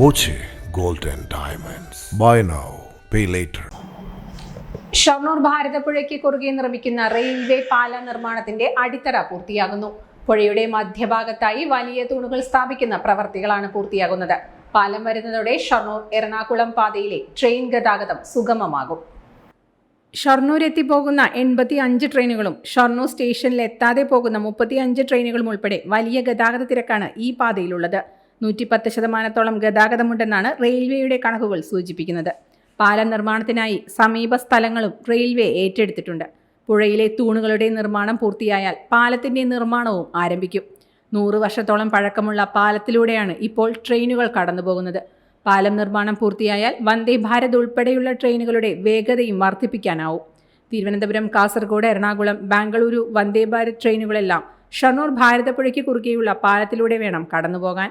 And Diamonds. Buy now, pay later. Shoranur ഭാരതപ്പുഴയ്ക്ക് കുറുകെ നിർമ്മിക്കുന്ന റെയിൽവേ പാല നിർമ്മാണത്തിന്റെ അടിത്തറ പൂർത്തിയാകുന്നു പുഴയുടെ മധ്യഭാഗത്തായി വലിയ തൂണുകൾ സ്ഥാപിക്കുന്ന പ്രവർത്തികളാണ് പൂർത്തിയാകുന്നത് പാലം വരുന്നതോടെ ഷൊർണൂർ എറണാകുളം പാതയിലെ ട്രെയിൻ ഗതാഗതം സുഗമമാകും ഷൊർണൂർ എത്തിപ്പോകുന്ന എൺപത്തി അഞ്ച് ട്രെയിനുകളും ഷൊർണൂർ സ്റ്റേഷനിൽ എത്താതെ പോകുന്ന മുപ്പത്തി അഞ്ച് ട്രെയിനുകളും ഉൾപ്പെടെ വലിയ ഗതാഗത തിരക്കാണ് ഈ പാതയിലുള്ളത് നൂറ്റിപ്പത്ത് ശതമാനത്തോളം ഗതാഗതമുണ്ടെന്നാണ് റെയിൽവേയുടെ കണക്കുകൾ സൂചിപ്പിക്കുന്നത്. പാലം നിർമ്മാണത്തിനായി സമീപ സ്ഥലങ്ങളും റെയിൽവേ ഏറ്റെടുത്തിട്ടുണ്ട്. പുഴയിലെ തൂണുകളുടെ നിർമ്മാണം പൂർത്തിയായാൽ പാലത്തിന്റെ നിർമ്മാണവും ആരംഭിക്കും. നൂറ് വർഷത്തോളം പഴക്കമുള്ള പാലത്തിലൂടെയാണ് ഇപ്പോൾ ട്രെയിനുകൾ കടന്നുപോകുന്നത്. പാലം നിർമ്മാണം പൂർത്തിയായാൽ വന്ദേ ഭാരത് ഉൾപ്പെടെയുള്ള ട്രെയിനുകളുടെ വേഗതയും വർദ്ധിപ്പിക്കാനാവും. തിരുവനന്തപുരം കാസർഗോഡ് എറണാകുളം ബാംഗ്ലൂരു വന്ദേ ഭാരത് ട്രെയിനുകളെല്ലാം ഷൊർണൂർ ഭാരതപ്പുഴയ്ക്ക് കുറുകെയുള്ള പാലത്തിലൂടെ വേണം കടന്നുപോകാൻ.